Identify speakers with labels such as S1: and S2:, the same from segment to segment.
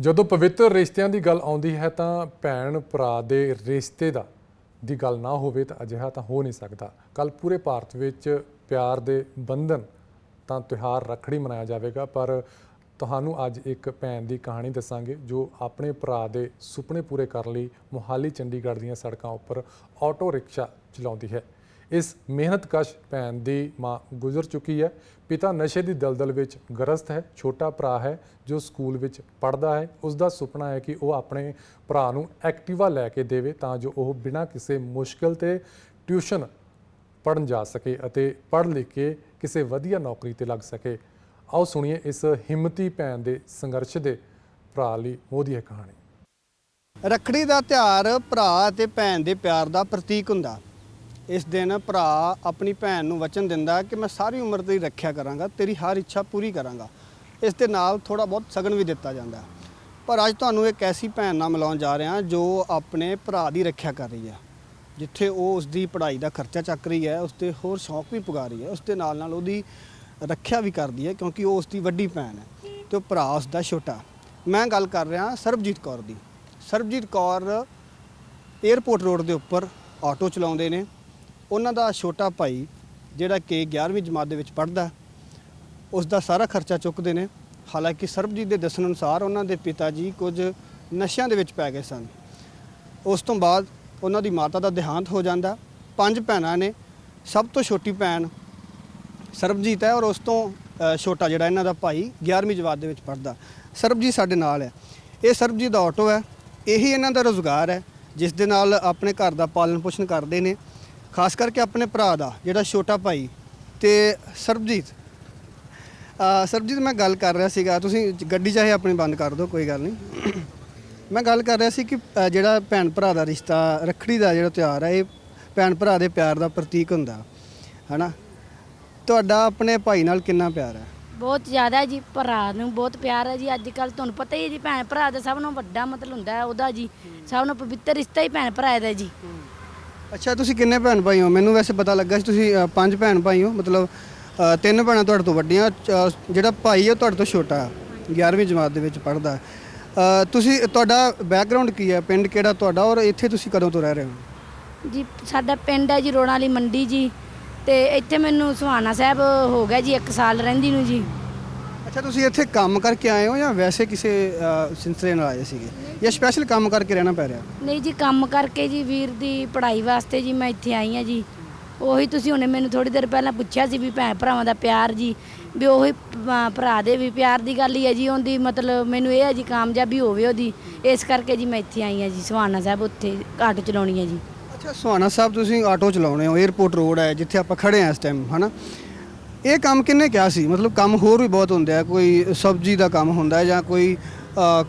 S1: ਜਦੋਂ ਪਵਿੱਤਰ ਰਿਸ਼ਤਿਆਂ ਦੀ ਗੱਲ ਆਉਂਦੀ ਹੈ ਤਾਂ ਭੈਣ ਭਰਾ ਦੇ ਰਿਸ਼ਤੇ ਦਾ ਦੀ ਗੱਲ ਨਾ ਹੋਵੇ ਤਾਂ ਅਜਿਹਾ ਤਾਂ ਹੋ ਨਹੀਂ ਸਕਦਾ। ਕੱਲ ਪੂਰੇ ਭਾਰਤ ਵਿੱਚ ਪਿਆਰ ਦੇ ਬੰਧਨ ਤਾਂ ਤਿਉਹਾਰ ਰੱਖੜੀ ਮਨਾਇਆ ਜਾਵੇਗਾ, ਪਰ ਤੁਹਾਨੂੰ ਅੱਜ ਇੱਕ ਭੈਣ ਦੀ ਕਹਾਣੀ ਦੱਸਾਂਗੇ ਜੋ ਆਪਣੇ ਭਰਾ ਦੇ ਸੁਪਨੇ ਪੂਰੇ ਕਰਨ ਲਈ ਮੁਹਾਲੀ ਚੰਡੀਗੜ੍ਹ ਦੀਆਂ ਸੜਕਾਂ ਉੱਪਰ ਆਟੋ ਰਿਕਸ਼ਾ ਚਲਾਉਂਦੀ ਹੈ। ਇਸ ਮਿਹਨਤਕਸ਼ ਭੈਣ ਦੀ ਮਾਂ ਗੁਜ਼ਰ ਚੁੱਕੀ ਹੈ। ਪਿਤਾ ਨਸ਼ੇ ਦੀ ਦਲਦਲ ਵਿੱਚ ਗ੍ਰਸਤ ਹੈ, ਛੋਟਾ ਭਰਾ ਹੈ ਜੋ ਸਕੂਲ ਵਿੱਚ ਪੜ੍ਹਦਾ ਹੈ। ਉਸ ਦਾ ਸੁਪਨਾ ਹੈ ਕਿ ਉਹ ਆਪਣੇ ਭਰਾ ਨੂੰ ਐਕਟਿਵਾ ਲੈ ਕੇ ਦੇਵੇ ਤਾਂ ਜੋ ਉਹ ਬਿਨਾਂ ਕਿਸੇ ਮੁਸ਼ਕਲ ਤੇ ਟਿਊਸ਼ਨ ਪੜਨ ਜਾ ਸਕੇ ਅਤੇ ਪੜ੍ਹ ਲਿਖ ਕੇ ਕਿਸੇ ਵਧੀਆ ਨੌਕਰੀ ਤੇ ਲੱਗ ਸਕੇ। ਆਓ ਸੁਣੀਏ ਇਸ ਹਿੰਮਤੀ ਭੈਣ ਦੇ ਸੰਘਰਸ਼ ਦੇ ਭਰਾ ਲਈ ਮੋਦੀ ਹੈ ਕਹਾਣੀ
S2: ਰੱਖੜੀ ਦਾ ਤਿਉਹਾਰ ਭਰਾ ਅਤੇ ਭੈਣ ਦੇ ਪਿਆਰ ਦਾ ਪ੍ਰਤੀਕ ਹੁੰਦਾ। ਇਸ ਦਿਨ ਭਰਾ ਆਪਣੀ ਭੈਣ ਨੂੰ ਵਚਨ ਦਿੰਦਾ ਕਿ ਮੈਂ ਸਾਰੀ ਉਮਰ ਤੇਰੀ ਰੱਖਿਆ ਕਰਾਂਗਾ, ਤੇਰੀ ਹਰ ਇੱਛਾ ਪੂਰੀ ਕਰਾਂਗਾ। ਇਸ ਦੇ ਨਾਲ ਥੋੜਾ ਬਹੁਤ ਸਗਨ ਵੀ ਦਿੱਤਾ ਜਾਂਦਾ। ਪਰ ਅੱਜ ਤੁਹਾਨੂੰ ਇੱਕ ਐਸੀ ਭੈਣ ਨਾਲ ਮਿਲਾਉਣ ਜਾ ਰਿਹਾ ਜੋ ਆਪਣੇ ਭਰਾ ਦੀ ਰੱਖਿਆ ਕਰ ਰਹੀ ਹੈ, ਜਿੱਥੇ ਉਹ ਉਸ ਦੀ ਪੜ੍ਹਾਈ ਦਾ ਖਰਚਾ ਚੱਕ ਰਹੀ ਹੈ ਉਸ ਤੇ ਹੋਰ ਸ਼ੌਕ ਵੀ ਪੁਗਾ ਰਹੀ ਹੈ ਉਸ ਦੇ ਨਾਲ ਨਾਲ ਉਹਦੀ ਰੱਖਿਆ ਵੀ ਕਰਦੀ ਹੈ ਕਿਉਂਕਿ ਉਹ ਉਸ ਦੀ ਵੱਡੀ ਭੈਣ ਹੈ ਤੇ ਉਹ ਭਰਾ ਉਸ ਦਾ ਛੋਟਾ ਮੈਂ ਗੱਲ ਕਰ ਰਿਹਾ ਸਰਬਜੀਤ ਕੌਰ ਦੀ। ਸਰਬਜੀਤ ਕੌਰ 에ਅਰਪੋਰਟ ਰੋਡ ਦੇ ਉੱਪਰ ਆਟੋ ਚਲਾਉਂਦੇ ਨੇ। ਉਹਨਾਂ ਦਾ ਛੋਟਾ ਭਾਈ ਜਿਹੜਾ ਕਿ 11ਵੀਂ ਜਮਾਤ ਦੇ ਵਿੱਚ ਪੜ੍ਹਦਾ ਉਸ ਦਾ ਸਾਰਾ ਖਰਚਾ ਚੁੱਕਦੇ ਨੇ। ਹਾਲਾਂਕਿ ਸਰਬਜੀਤ ਦੇ ਦੱਸਣ ਅਨੁਸਾਰ ਉਹਨਾਂ ਦੇ ਪਿਤਾ ਜੀ ਕੁਝ ਨਸ਼ਿਆਂ ਦੇ ਵਿੱਚ ਪੈ ਗਏ ਸਨ। ਉਸ ਤੋਂ ਬਾਅਦ ਉਹਨਾਂ ਦੀ ਮਾਤਾ ਦਾ ਦੇਹਾਂਤ ਹੋ ਜਾਂਦਾ। ਪੰਜ ਭੈਣਾਂ ਨੇ, ਸਭ ਤੋਂ ਛੋਟੀ ਭੈਣ ਸਰਬਜੀਤ ਹੈ ਔਰ ਉਸ ਤੋਂ ਛੋਟਾ ਜਿਹੜਾ ਇਹਨਾਂ ਦਾ ਭਾਈ 11ਵੀਂ ਜਮਾਤ ਦੇ ਵਿੱਚ ਪੜ੍ਹਦਾ। ਸਰਬਜੀਤ ਸਾਡੇ ਨਾਲ ਹੈ। ਇਹ ਸਰਬਜੀਤ ਦਾ ਆਟੋ ਹੈ। ਇਹੀ ਇਹਨਾਂ ਦਾ ਰੋਜ਼ਗਾਰ ਹੈ, ਜਿਸ ਦੇ ਨਾਲ ਆਪਣੇ ਘਰ ਦਾ ਪਾਲਣ ਪੋਸ਼ਣ ਕਰਦੇ ਨੇ। ਖਾਸ ਕਰਕੇ ਆਪਣੇ ਭਰਾ ਦਾ, ਜਿਹੜਾ ਛੋਟਾ ਭਾਈ ਤੇ ਸਰਬਜੀਤ। ਸਰਬਜੀਤ, ਮੈਂ ਗੱਲ ਕਰ ਰਿਹਾ ਸੀਗਾ, ਤੁਸੀਂ ਗੱਡੀ ਚਾਹੇ ਆਪਣੀ ਬੰਦ ਕਰ ਦਿਓ, ਕੋਈ ਗੱਲ ਨਹੀਂ। ਮੈਂ ਗੱਲ ਕਰ ਰਿਹਾ ਸੀ ਕਿ ਜਿਹੜਾ ਭੈਣ ਭਰਾ ਦਾ ਰਿਸ਼ਤਾ, ਰੱਖੜੀ ਦਾ ਜਿਹੜਾ ਤਿਉਹਾਰ ਹੈ ਇਹ ਭੈਣ ਭਰਾ ਦੇ ਪਿਆਰ ਦਾ ਪ੍ਰਤੀਕ ਹੁੰਦਾ, ਹਨਾ? ਤੁਹਾਡਾ ਆਪਣੇ ਭਾਈ ਨਾਲ ਕਿੰਨਾ ਪਿਆਰ ਹੈ?
S3: ਬਹੁਤ ਜ਼ਿਆਦਾ ਜੀ, ਭਰਾ ਨੂੰ ਬਹੁਤ ਪਿਆਰ ਹੈ ਜੀ। ਅੱਜ ਕੱਲ ਤੁਹਾਨੂੰ ਪਤਾ ਹੀ ਹੈ ਜੀ, ਭੈਣ ਭਰਾ ਦਾ ਸਭ ਨੂੰ ਵੱਡਾ ਮਤਲਬ ਹੁੰਦਾ ਹੈ ਉਹਦਾ ਜੀ। ਸਭ ਨੂੰ ਪਵਿੱਤਰ ਰਿਸ਼ਤਾ ਹੀ ਭੈਣ ਭਰਾ ਦਾ ਜੀ।
S2: ਅੱਛਾ ਤੁਸੀਂ ਕਿੰਨੇ ਭੈਣ ਭਾਈ ਹੋ? ਮੈਨੂੰ ਵੈਸੇ ਪਤਾ ਲੱਗਾ ਸੀ ਤੁਸੀਂ ਅ, ਪੰਜ ਭੈਣ ਭਾਈ ਹੋ। ਮਤਲਬ ਅ, ਤਿੰਨ ਭੈਣਾਂ ਤੁਹਾਡੇ ਤੋਂ ਵੱਡੀਆਂ ਚ- ਜਿਹੜਾ ਭਾਈ ਹੈ ਉਹ ਤੁਹਾਡੇ ਤੋਂ ਛੋਟਾ ਹੈ 11ਵੀਂ ਜਮਾਤ ਦੇ ਵਿੱਚ ਪੜ੍ਹਦਾ। ਤੁਸੀਂ ਤੁਹਾਡਾ ਬੈਕਗ੍ਰਾਉਂਡ ਕੀ ਹੈ ਪਿੰਡ ਕਿਹੜਾ ਤੁਹਾਡਾ ਔਰ ਇੱਥੇ ਤੁਸੀਂ ਕਦੋਂ ਤੋਂ ਰਹਿ ਰਹੇ ਹੋ?
S3: ਜੀ ਸਾਡਾ ਪਿੰਡ ਹੈ ਜੀ ਰੋੜਾਂ ਵਾਲੀ ਮੰਡੀ ਜੀ। ਤੇ ਇੱਥੇ ਮੈਨੂੰ ਸੁਹਾਣਾ ਸਾਹਿਬ ਹੋ ਗਿਆ ਜੀ 1 ਸਾਲ ਰਹਿੰਦੀ ਨੂੰ ਜੀ।
S2: ਅੱਛਾ ਤੁਸੀਂ ਇੱਥੇ ਕੰਮ ਕਰਕੇ ਆਏ ਹੋ ਜਾਂ ਵੈਸੇ ਕਿਸੇ ਅ, ਸਿਲਸਿਲੇ ਨਾਲ ਆਏ ਸੀਗੇ? ਜਾਂ ਸਪੈਸ਼ਲ ਕੰਮ ਕਰਕੇ ਰਹਿਣਾ ਪੈ ਰਿਹਾ?
S3: ਨਹੀਂ ਜੀ ਕੰਮ ਕਰਕੇ ਜੀ ਵੀਰ ਦੀ ਪੜ੍ਹਾਈ ਵਾਸਤੇ ਜੀ ਮੈਂ ਇੱਥੇ ਆਈ ਹਾਂ ਜੀ। ਉਹੀ ਤੁਸੀਂ ਹੁਣੇ ਮੈਨੂੰ ਥੋੜੀ ਦੇਰ ਪਹਿਲਾਂ ਪੁੱਛਿਆ ਸੀ ਵੀ ਭੈਣ ਭਰਾਵਾਂ ਦਾ ਪਿਆਰ ਜੀ ਵੀ ਉਹੀ ਭ- ਭਰਾ ਦੇ ਵੀ ਪਿਆਰ ਦੀ ਗੱਲ ਹੀ ਹੈ ਜੀ ਉਹਦੀ ਮਤਲਬ ਮੈਨੂੰ ਇਹ ਹੈ ਜੀ ਕਾਮਯਾਬੀ ਹੋਵੇ ਉਹਦੀ। ਇਸ ਕਰਕੇ ਜੀ ਮੈਂ ਇੱਥੇ ਆਈ ਹਾਂ ਜੀ ਸੁਹਾਣਾ ਸਾਹਿਬ ਉੱਥੇ ਆਟੋ ਚਲਾਉਣੀ ਹੈ ਜੀ।
S2: ਅੱਛਾ ਸੁਹਾਣਾ ਸਾਹਿਬ ਤੁਸੀਂ ਆਟੋ ਚਲਾਉਣੇ ਹੋ 에어ਪੋਰਟ ਰੋਡ ਹੈ ਜਿੱਥੇ ਆਪਾਂ ਖੜੇ ਆ ਇਸ ਟਾਈਮ ਹਨਾ? ਇਹ ਕੰਮ ਕਿੰਨੇ ਕਿਹਾ ਸੀ? ਮਤਲਬ ਕੰਮ ਹੋਰ ਵੀ ਬਹੁਤ ਹੁੰਦਾ ਆ। ਕੋਈ ਸਬਜ਼ੀ ਦਾ ਕੰਮ ਹੁੰਦਾ ਹੈ ਜਾਂ ਕੋਈ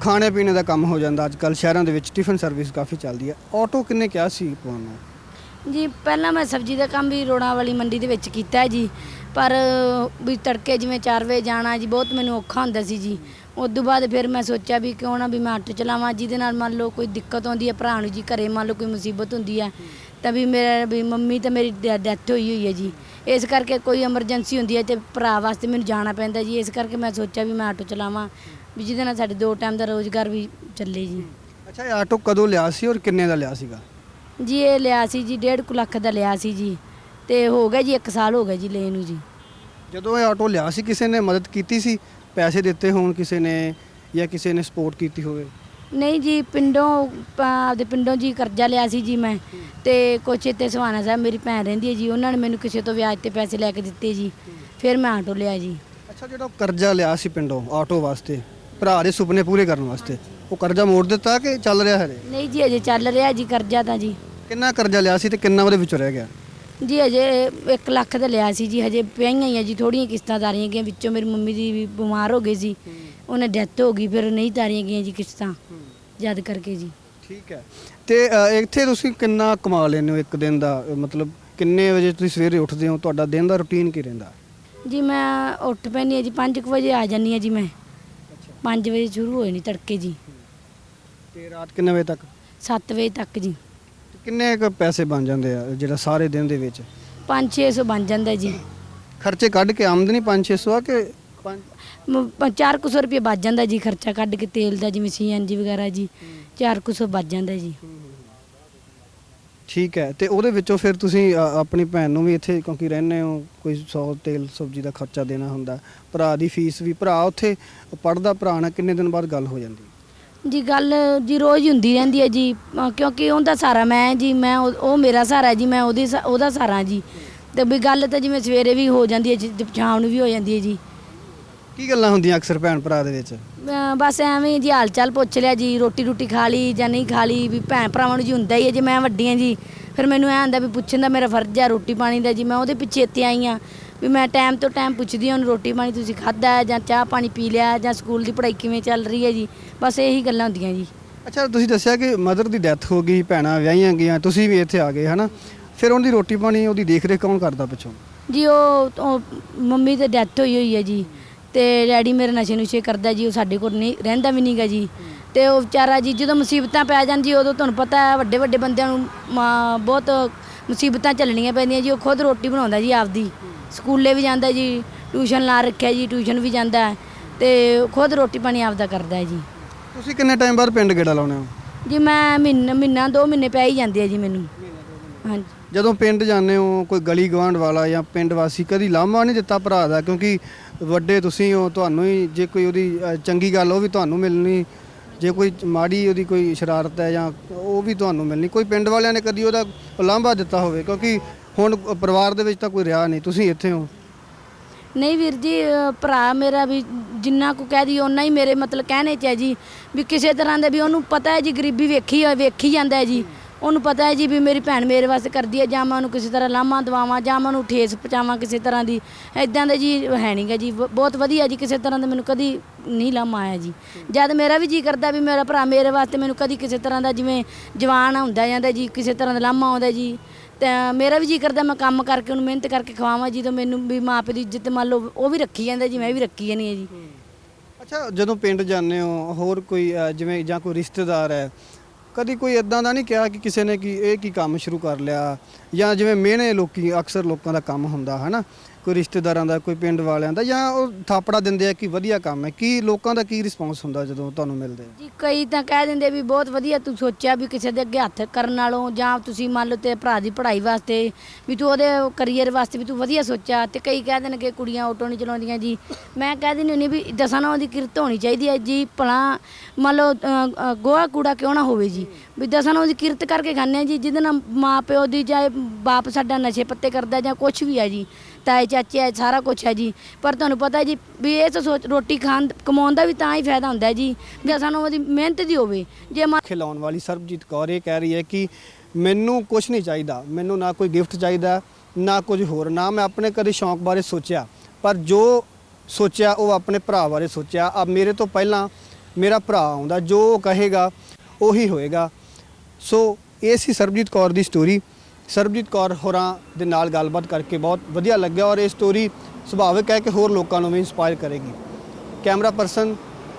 S2: ਖਾਣੇ ਪੀਣੇ ਦਾ ਕੰਮ ਹੋ ਜਾਂਦਾ ਅੱਜ ਕੱਲ ਸ਼ਹਿਰਾਂ ਦੇ ਵਿੱਚ। ਟਿਫਨ ਸਰਵਿਸ ਕਾਫੀ ਚੱਲਦੀ ਹੈ। ਆਟੋ ਕਿੰਨੇ ਕਿਹਾ ਸੀ ਪਾਉਣ ਨੂੰ
S3: ਜੀ, ਪਹਿਲਾਂ ਮੈਂ ਸਬਜ਼ੀ ਦਾ ਕੰਮ ਵੀ ਰੋੜਾਂ ਵਾਲੀ ਮੰਡੀ ਦੇ ਵਿੱਚ ਕੀਤਾ ਹੈ ਜੀ। ਪਰ ਵੀ ਤੜਕੇ ਜਿਵੇਂ 4 ਵਜੇ ਜਾਣਾ ਜੀ, ਬਹੁਤ ਮੈਨੂੰ ਔਖਾ ਹੁੰਦਾ ਸੀ ਜੀ। ਉਸ ਤੋਂ ਬਾਅਦ ਫਿਰ ਮੈਂ ਸੋਚਿਆ ਵੀ ਕਿਉਂ ਨਾ ਵੀ ਮੈਂ ਆਟੋ ਚਲਾਵਾਂ, ਜਿਹਦੇ ਨਾਲ ਮੰਨ ਲਓ ਕੋਈ ਦਿੱਕਤ ਆਉਂਦੀ ਹੈ, ਭਰਾ ਨੂੰ ਜੀ ਘਰੇ ਮੰਨ ਲਓ ਕੋਈ ਮੁਸੀਬਤ ਹੁੰਦੀ ਹੈ। ਤਾਂ ਵੀ ਮੇਰੇ ਵੀ ਮੰਮੀ ਤਾਂ ਮੇਰੀ ਡੈਥ ਹੋਈ ਹੋਈ ਹੈ ਜੀ। ਇਸ ਕਰਕੇ ਕੋਈ ਐਮਰਜੈਂਸੀ ਹੁੰਦੀ ਹੈ ਤੇ ਭਰਾ ਵਾਸਤੇ ਮੈਨੂੰ ਜਾਣਾ ਪੈਂਦਾ ਜੀ। ਇਸ ਕਰਕੇ ਮੈਂ ਸੋਚਿਆ ਵੀ ਮੈਂ ਆਟੋ ਚਲਾਵਾਂ। ਵੀ ਜਿਹਦੇ ਨਾਲ ਸਾਡੇ ਦੋ ਟਾਈਮ ਦਾ ਰੋਜ਼ਗਾਰ ਵੀ ਚੱਲੇ ਜੀ।
S2: ਅੱਛਾ ਇਹ ਆਟੋ ਕਦੋਂ ਲਿਆ ਸੀ ਔਰ ਕਿੰਨੇ ਦਾ ਲਿਆ ਸੀਗਾ?
S3: ਜੀ ਇਹ ਲਿਆ ਸੀ ਜੀ 1.5 ਲੱਖ ਦਾ ਲਿਆ ਸੀ ਜੀ। ਤੇ ਹੋ ਗਿਆ ਜੀ 1 ਸਾਲ ਹੋ ਗਿਆ ਜੀ ਲਏ ਨੂੰ ਜੀ।
S2: ਜਦੋਂ ਇਹ ਆਟੋ ਲਿਆ ਸੀ ਕਿਸੇ ਨੇ ਮਦਦ ਕੀਤੀ ਸੀ? ਪੈਸੇ ਦਿੱਤੇ ਹੋਣ ਕਿਸੇ ਨੇ ਜਾਂ ਕਿਸੇ ਨੇ ਸਪੋਰਟ ਕੀਤੀ ਹੋਵੇ?
S3: ਨਹੀਂ ਜੀ ਪਿੰਡੋਂ ਆਪਦੇ ਪਿੰਡੋਂ ਜੀ ਕਰਜ਼ਾ ਲਿਆ ਸੀ ਜੀ ਮੈਂ। ਤੇ ਕੁਛ ਇੱਥੇ ਸੁਹਾਣਾ ਸਾਹਿਬ ਮੇਰੀ ਭੈਣ ਰਹਿੰਦੀ ਹੈ ਜੀ ਉਹਨਾਂ ਨੇ ਮੈਨੂੰ ਕਿਸੇ ਤੋਂ ਵਿਆਜ ਤੇ ਪੈਸੇ ਲੈ ਕੇ ਦਿੱਤੇ ਜੀ। ਫਿਰ ਮੈਂ ਆਟੋ ਲਿਆ ਜੀ।
S2: ਅੱਛਾ ਜਿਹੜਾ ਉਹ ਕਰਜ਼ਾ ਲਿਆ ਸੀ ਪਿੰਡੋਂ ਆਟੋ ਵਾਸਤੇ ਭਰਾ ਦੇ ਸੁਪਨੇ ਪੂਰੇ ਕਰਨ ਵਾਸਤੇ ਉਹ ਕਰਜ਼ਾ ਮੋੜ ਦਿੱਤਾ ਕਿ ਚੱਲ ਰਿਹਾ ਹਲੇ
S3: ਨਹੀਂ ਜੀ ਅਜੇ ਚੱਲ ਰਿਹਾ ਜੀ ਕਰਜ਼ਾ ਤਾਂ ਜੀ।
S2: ਕਿੰਨਾ ਕਰਜ਼ਾ ਲਿਆ ਸੀ ਤੇ ਕਿੰਨਾ ਉਹਦੇ ਵਿੱਚੋਂ ਰਹਿ ਗਿਆ?
S3: ਜੀ ਅਜੇ 1 ਲੱਖ ਦਾ ਲਿਆ ਸੀ ਜੀ ਹਜੇ ਪਈਆਂ ਹੀ ਆ ਜੀ ਥੋੜੀਆਂ ਕਿਸ਼ਤਾਂ ਤਾਰੀਆਂ ਗਈਆਂ ਵਿੱਚੋਂ ਮੇਰੀ ਮੰਮੀ ਦੀ ਵੀ ਬਿਮਾਰ ਹੋ ਗਈ ਸੀ। ਉਹਨੇ ਡੈਥ ਹੋ ਗਈ ਫਿਰ ਨਹੀਂ ਤਾਰੀਆਂ ਗਈਆਂ ਜੀ ਕਿਸ਼ਤਾਂ। ਜਦ ਕਰਕੇ ਜੀ।
S2: ਠੀਕ ਹੈ। ਤੇ ਅ, ਇੱਥੇ ਤੁਸੀਂ ਕਿੰਨਾ ਕਮਾ ਲੈਂਦੇ ਹੋ ਇੱਕ ਦਿਨ ਦਾ? ਅ, ਮਤਲਬ ਕਿੰਨੇ ਵਜੇ ਤੁਸੀਂ ਸਵੇਰੇ ਉੱਠਦੇ ਹੋ? ਤੁਹਾਡਾ ਦਿਨ ਦਾ ਰੁਟੀਨ ਕੀ ਰਹਿੰਦਾ?
S3: ਜੀ ਮੈਂ ਉੱਠ ਪੈਂਦੀ ਹਾਂ ਜੀ 5 ਵਜੇ ਆ ਜਾਂਦੀ ਹਾਂ ਜੀ ਮੈਂ। 5 ਵਜੇ ਸ਼ੁਰੂ ਹੋਏ ਨਹੀਂ ਤੜਕੇ ਜੀ।
S2: ਤੇ ਰਾਤ ਕਿੰਨੇ ਵਜੇ ਤੱਕ?
S3: 7 ਵਜੇ ਤੱਕ ਜੀ।
S2: ਤੇ ਕਿੰਨੇ ਕੁ ਪੈਸੇ ਬਣ ਜਾਂਦੇ ਆ ਜਿਹੜਾ ਸਾਰੇ ਦਿਨ ਦੇ ਵਿੱਚ?
S3: 5-600 ਬਣ ਜਾਂਦਾ ਜੀ।
S2: ਖਰਚੇ ਕੱਢ ਕੇ ਆਮਦਨੀ 5-600 ਆ ਕਿ ਪੰਜ-
S3: 400 ਰੁਪਏ ਬਚ ਜਾਂਦਾ ਜੀ ਖਰਚਾ ਕੱਢ ਕੇ ਤੇਲ ਦਾ ਜਿਵੇਂ ਸੀਐਨਜੀ ਵਗੈਰਾ ਜੀ। 400 ਬਚ ਜਾਂਦਾ ਜੀ।
S2: ਠੀਕ ਹੈ ਤੇ ਉਹਦੇ ਵਿੱਚੋਂ ਫਿਰ ਤੁਸੀਂ ਅ, ਆਪਣੀ ਭੈਣ ਨੂੰ ਵੀ ਇੱਥੇ ਕਿਉਂਕਿ ਰਹਿੰਦੇ ਹੋ ਕੋਈ 100 ਤੇਲ ਸਬਜ਼ੀ ਦਾ ਖਰਚਾ ਦੇਣਾ ਹੁੰਦਾ। ਭਰਾ ਦੀ ਫੀਸ ਵੀ ਭਰਾ ਉੱਥੇ ਪੜਦਾ ਭਰਾ ਨਾਲ ਕਿੰਨੇ ਦਿਨ ਬਾਅਦ ਗੱਲ ਹੋ ਜਾਂਦੀ?
S3: ਜੀ ਗੱਲ ਜੀ ਰੋਜ਼ ਹੀ ਹੁੰਦੀ ਰਹਿੰਦੀ ਹੈ ਜੀ। ਅ, ਕਿਉਂਕਿ ਉਹਦਾ ਸਾਰਾ ਮੈਂ ਜੀ ਮੈਂ ਉਹ ਉਹ ਮੇਰਾ ਸਹਾਰਾ ਜੀ ਮੈਂ ਉਹਦੀ ਸ- ਉਹਦਾ ਸਹਾਰਾ ਜੀ। ਤੇ ਵੀ ਗੱਲ ਤਾਂ ਜਿਵੇਂ ਸਵੇਰੇ ਵੀ ਹੋ ਜਾਂਦੀ ਹੈ ਜੀ ਤੇ ਸ਼ਾਮ ਨੂੰ ਵੀ ਹੋ ਜਾਂਦੀ ਹੈ ਜੀ।
S2: ਕੀ ਗੱਲਾਂ ਹੁੰਦੀਆਂ ਅਕਸਰ ਭੈਣ ਭਰਾ ਦੇ ਵਿੱਚ?
S3: ਬਸ ਐਵੇਂ ਹੀ ਜੀ ਹਾਲ ਚਾਲ ਪੁੱਛ ਲਿਆ ਜੀ ਰੋਟੀ ਰੋਟੀ ਖਾ ਲਈ ਜਾਂ ਨਹੀਂ ਖਾ ਲਈ ਵੀ ਭੈਣ ਭਰਾਵਾਂ ਨੂੰ ਜੀ ਹੁੰਦਾ ਹੀ ਹੈ ਜੇ ਮੈਂ ਵੱਡੀ ਹਾਂ ਜੀ ਫਿਰ ਮੈਨੂੰ ਐਂ ਹੁੰਦਾ ਵੀ ਪੁੱਛਣ ਦਾ ਮੇਰਾ ਫਰਜ਼ ਹੈ ਰੋਟੀ ਪਾਣੀ ਦਾ ਜੀ ਮੈਂ ਉਹਦੇ ਪਿੱਛੇ ਇੱਥੇ ਆਈ ਹਾਂ ਵੀ ਮੈਂ ਟਾਈਮ ਤੋਂ ਟਾਈਮ ਪੁੱਛਦੀ ਹਾਂ ਉਹਨੂੰ ਰੋਟੀ ਪਾਣੀ ਤੁਸੀਂ ਖਾਧਾ ਹੈ ਜਾਂ ਚਾਹ ਪਾਣੀ ਪੀ ਲਿਆ ਜਾਂ ਸਕੂਲ ਦੀ ਪੜ੍ਹਾਈ ਕਿਵੇਂ ਚੱਲ ਰਹੀ ਹੈ ਜੀ ਬਸ ਇਹੀ ਗੱਲਾਂ ਹੁੰਦੀਆਂ ਜੀ।
S2: ਅੱਛਾ ਤੁਸੀਂ ਦੱਸਿਆ ਕਿ ਮਦਰ ਦੀ ਡੈਥ ਹੋ ਗਈ ਭੈਣਾਂ ਵਿਆਹੀਆਂ ਗਈਆਂ ਤੁਸੀਂ ਵੀ ਇੱਥੇ ਆ ਗਏ ਹਨਾ? ਫਿਰ ਉਹਦੀ ਰੋਟੀ ਪਾਣੀ ਉਹਦੀ ਦੇਖ ਰੇਖ ਕੌਣ ਕਰਦਾ ਪਿੱਛੋਂ?
S3: ਜੀ ਉਹ ਉਹ ਮੰਮੀ ਤੇ ਡੈਥ ਹੋਈ ਹੋਈ ਹੈ ਜੀ। ਤੇ ਡੈਡੀ ਮੇਰੇ ਨਸ਼ੇ ਨੁਸ਼ੇ ਕਰਦਾ ਜੀ ਉਹ ਸਾਡੇ ਕੋਲ ਨਹੀਂ ਰਹਿੰਦਾ ਵੀ ਨਹੀਂਗਾ ਜੀ। ਤੇ ਉਹ ਵਿਚਾਰਾ ਜੀ ਜਦੋਂ ਮੁਸੀਬਤਾਂ ਪੈ ਜਾਂਦੀ ਉਦੋਂ ਤੁਹਾਨੂੰ ਪਤਾ ਹੈ ਵੱਡੇ ਵੱਡੇ ਬੰਦਿਆਂ ਨੂੰ ਮਾਂ ਬਹੁਤ ਮੁਸੀਬਤਾਂ ਝੱਲਣੀਆਂ ਪੈਂਦੀਆਂ ਜੀ। ਉਹ ਖੁਦ ਰੋਟੀ ਬਣਾਉਂਦਾ ਜੀ ਆਪਦੀ। ਸਕੂਲੇ ਵੀ ਜਾਂਦਾ ਜੀ ਟਿਊਸ਼ਨ ਲਾ ਰੱਖਿਆ ਜੀ ਟਿਊਸ਼ਨ ਵੀ ਜਾਂਦਾ ਹੈ। ਤੇ ਖੁਦ ਰੋਟੀ ਪਾਣੀ ਆਪਦਾ ਕਰਦਾ ਹੈ ਜੀ।
S2: ਤੁਸੀਂ ਕਿੰਨੇ ਟਾਈਮ ਬਾਅਦ ਪਿੰਡ ਗੇੜਾ ਲਾਉਣੇ ਹੋ?
S3: ਜੀ ਮੈਂ ਮਹੀਨਾ ਮਹੀਨਾ ਦੋ ਮਹੀਨੇ ਪੈ ਹੀ ਜਾਂਦੇ ਆ ਜੀ ਮੈਨੂੰ। ਹਾਂਜੀ।
S2: ਜਦੋਂ ਪਿੰਡ ਜਾਂਦੇ ਹੋ ਕੋਈ ਗਲੀ ਗਵਾਂਢ ਵਾਲਾ ਜਾਂ ਪਿੰਡ ਵਾਸੀ ਕਦੀ ਲਾਮਾ ਨਹੀਂ ਦਿੱਤਾ ਭਰਾ ਦਾ? ਕਿਉਂਕਿ ਵੱਡੇ ਤੁਸੀਂ ਹੋ ਤੁਹਾਨੂੰ ਹੀ ਜੇ ਕੋਈ ਉਹਦੀ ਅ, ਚੰਗੀ ਗੱਲ ਉਹ ਵੀ ਤੁਹਾਨੂੰ ਮਿਲਣੀ ਜੇ ਕੋਈ ਮਾੜੀ ਉਹਦੀ ਕੋਈ ਸ਼ਰਾਰਤ ਹੈ ਜਾਂ ਉਹ ਵੀ ਤੁਹਾਨੂੰ ਮਿਲਣੀ ਕੋਈ ਪਿੰਡ ਵਾਲਿਆਂ ਨੇ ਕਦੀ ਉਹਦਾ ਲਾਂਭਾ ਦਿੱਤਾ ਹੋਵੇ? ਕਿਉਂਕਿ ਹੁਣ ਪਰਿਵਾਰ ਦੇ ਵਿੱਚ ਤਾਂ ਕੋਈ ਰਿਹਾ ਨਹੀਂ ਤੁਸੀਂ ਇੱਥੇ ਹੋ।
S3: ਨਹੀਂ ਵੀਰ ਜੀ ਅਹ ਭਰਾ ਮੇਰਾ ਵੀ ਜਿੰਨਾ ਕੁ ਕਹਿ ਦੀ ਓਨਾ ਹੀ ਮੇਰੇ ਮਤਲਬ ਕਹਿਣੇ ਚ ਹੈ ਜੀ ਵੀ ਕਿਸੇ ਤਰ੍ਹਾਂ ਦੇ ਵੀ ਉਹਨੂੰ ਪਤਾ ਹੈ ਜੀ ਗਰੀਬੀ ਵੇਖੀ ਹੋਏ ਵੇਖੀ ਜਾਂਦਾ ਹੈ ਜੀ। ਉਹਨੂੰ ਪਤਾ ਹੈ ਜੀ ਵੀ ਮੇਰੀ ਭੈਣ ਮੇਰੇ ਵਾਸਤੇ ਕਰਦੀ ਹੈ ਜਾਂ ਮੈਂ ਉਹਨੂੰ ਕਿਸੇ ਤਰ੍ਹਾਂ ਲਾਮਾ ਦਵਾਵਾਂ ਜਾਂ ਮੈਂ ਉਹਨੂੰ ਠੇਸ ਪਹੁੰਚਾਵਾਂ ਕਿਸੇ ਤਰ੍ਹਾਂ ਦੀ। ਐਦਾਂ ਦਾ ਜੀ ਹੈ ਨਹੀਂਗਾ ਜੀ। ਬ- ਬਹੁਤ ਵਧੀਆ ਜੀ ਕਿਸੇ ਤਰ੍ਹਾਂ ਦਾ ਮੈਨੂੰ ਕਦੀ ਨਹੀਂ ਲਾਮਾ ਆਇਆ ਜੀ। ਜਦ ਮੇਰਾ ਵੀ ਜੀ ਕਰਦਾ ਵੀ ਮੇਰਾ ਭਰਾ ਮੇਰੇ ਵਾਸਤੇ ਮੈਨੂੰ ਕਦੀ ਕਿਸੇ ਤਰ੍ਹਾਂ ਦਾ ਜਿਵੇਂ ਜਵਾਨ ਹੁੰਦਾ ਜਾਂਦਾ ਜੀ ਕਿਸੇ ਤਰ੍ਹਾਂ ਦਾ ਲਾਮਾ ਆਉਂਦਾ ਜੀ ਤੇ ਮੇਰਾ ਵੀ ਜੀ ਕਰਦਾ ਮੈਂ ਕੰਮ ਕਰਕੇ ਉਹਨੂੰ ਮਿਹਨਤ ਕਰਕੇ ਖਵਾਵਾਂ ਜੀ ਤਾਂ ਮੈਨੂੰ ਵੀ ਮਾਂ ਪਿਓ ਦੀ ਇੱਜ਼ਤ ਮੰਨ ਲਓ ਉਹ ਵੀ ਰੱਖੀ ਜਾਂਦਾ ਜੀ ਮੈਂ ਵੀ ਰੱਖੀ ਜਾਨੀ ਹੈ ਜੀ।
S2: ਅੱਛਾ ਜਦੋਂ ਪਿੰਡ ਜਾਂਦੇ ਹੋ ਹੋਰ ਕੋਈ ਅ, ਜਿਵੇਂ ਜਾਂ ਕੋਈ ਰਿਸ਼ਤੇਦਾਰ ਹੈ ਕਦੀ ਕੋਈ ਇਦਾਂ ਦਾ ਨਹੀਂ ਕਿਹਾ ਕਿ ਕਿਸੇ ਨੇ ਕੀ ਇਹ ਕੀ ਕੰਮ ਸ਼ੁਰੂ ਕਰ ਲਿਆ ਜਾਂ ਜਿਵੇਂ ਮਿਹਣੇ ਲੋਕੀ ਅਕਸਰ ਲੋਕਾਂ ਦਾ ਕੰਮ ਹੁੰਦਾ ਹੈ ਨਾ ਕੋਈ ਰਿਸ਼ਤੇਦਾਰਾਂ ਦਾ ਕੋਈ ਪਿੰਡ ਵਾਲਿਆਂ ਦਾ ਜਾਂ ਉਹ ਥਾਪੜਾ ਦਿੰਦੇ ਆ ਕਿ ਵਧੀਆ ਕੰਮ ਹੈ? ਕੀ ਲੋਕਾਂ ਦਾ ਕੀ ਰਿਸਪੌਂਸ ਹੁੰਦਾ ਜਦੋਂ ਤੁਹਾਨੂੰ ਮਿਲਦੇ ਆ?
S3: ਜੀ ਕਈ ਤਾਂ ਕਹਿ ਦਿੰਦੇ ਵੀ ਬਹੁਤ ਵਧੀਆ ਤੂੰ ਸੋਚਿਆ ਵੀ ਕਿਸੇ ਦੇ ਅੱਗੇ ਹੱਥ ਕਰਨ ਨਾਲੋਂ ਜਾਂ ਤੁਸੀਂ ਮੰਨ ਲਓ ਤੇ ਭਰਾ ਦੀ ਪੜ੍ਹਾਈ ਵਾਸਤੇ ਵੀ ਤੂੰ ਉਹਦੇ ਕੈਰੀਅਰ ਵਾਸਤੇ ਵੀ ਤੂੰ ਵਧੀਆ ਸੋਚਿਆ ਤੇ ਕਈ ਕਹਿ ਦੇਣ ਕੁੜੀਆਂ ਆਟੋ ਨਹੀਂ ਚਲਾਉਂਦੀਆਂ ਜੀ। ਮੈਂ ਕਹਿ ਦਿੰਦੀ ਹੁੰਦੀ ਵੀ ਦਸਾਂ ਨਾਲ ਦੀ ਕਿਰਤ ਹੋਣੀ ਚਾਹੀਦੀ ਹੈ ਜੀ ਭਲਾ ਮੰਨ ਲਓ ਅ, ਅ, ਗੋਹਾ ਕੂੜਾ ਕਿਉਂ ਨਾ ਹੋਵੇ ਜੀ। ਵੀ ਦਸਾਂ ਨਾਲ ਦੀ ਕਿਰਤ ਕਰਕੇ ਖਾਂਦੇ ਹਾਂ ਜੀ ਜਿਹਦੇ ਨਾਲ ਮਾਂ ਪਿਓ ਦੀ ਚਾਹੇ ਬਾਪ ਸਾਡਾ ਨਸ਼ੇ ਪੱਤੇ ਕਰਦਾ ਜਾਂ ਕੁਝ ਵੀ ਹੈ ਜੀ। ਤਾਏ ਚਾਚੇ ਹੈ, ਸਾਰਾ ਕੁਝ ਹੈ ਜੀ। ਪਰ ਤੁਹਾਨੂੰ ਪਤਾ ਹੈ ਜੀ, ਵੀ ਇਹ ਤਾਂ ਸੋਚ, ਰੋਟੀ ਖਾਣ, ਕਮਾਉਣ ਦਾ ਵੀ ਤਾਂ ਹੀ ਫਾਇਦਾ ਹੁੰਦਾ ਹੈ ਜੀ। ਜੇ ਸਾਨੂੰ ਉਹਦੀ ਮਿਹਨਤ ਦੀ ਹੋਵੇ। ਜੇ ਮਾ
S2: ਖਿਲਾਉਣ ਵਾਲੀ ਸਰਬਜੀਤ ਕੌਰ ਇਹ ਕਹਿ ਰਹੀ ਹੈ ਕਿ ਮੈਨੂੰ ਕੁਝ ਨਹੀਂ ਚਾਹੀਦਾ। ਮੈਨੂੰ ਨਾ ਕੋਈ ਗਿਫਟ ਚਾਹੀਦਾ, ਨਾ ਕੁਝ ਹੋਰ। ਨਾ ਮੈਂ ਆਪਣੇ ਕਦੇ ਸ਼ੌਂਕ ਬਾਰੇ ਸੋਚਿਆ। ਪਰ ਜੋ ਸੋਚਿਆ, ਉਹ ਆਪਣੇ ਭਰਾ ਬਾਰੇ ਸੋਚਿਆ। ਆ ਮੇਰੇ ਤੋਂ ਪਹਿਲਾਂ ਮੇਰਾ ਭਰਾ ਆਉਂਦਾ, ਜੋ ਕਹੇਗਾ, ਉਹੀ ਹੋਏਗਾ। ਸੋ, ਇਹ ਸੀ ਸਰਬਜੀਤ ਕੌਰ ਦੀ ਸਟੋਰੀ ਸਰਬਜੀਤ ਕੌਰ ਹੋਰਾਂ ਦੇ ਨਾਲ ਗੱਲਬਾਤ ਕਰਕੇ ਬਹੁਤ ਵਧੀਆ ਲੱਗਿਆ ਔਰ ਇਹ ਸਟੋਰੀ ਸੁਭਾਵਿਕ ਹੈ ਕਿ ਹੋਰ ਲੋਕਾਂ ਨੂੰ ਵੀ ਇਨਸਪਾਇਰ ਕਰੇਗੀ। ਕੈਮਰਾ ਪਰਸਨ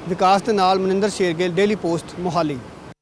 S2: ਵਿਕਾਸ ਦੇ ਨਾਲ ਮਨਿੰਦਰ ਸ਼ੇਰਗਿੱਲ ਡੇਲੀ ਪੋਸਟ ਮੋਹਾਲੀ।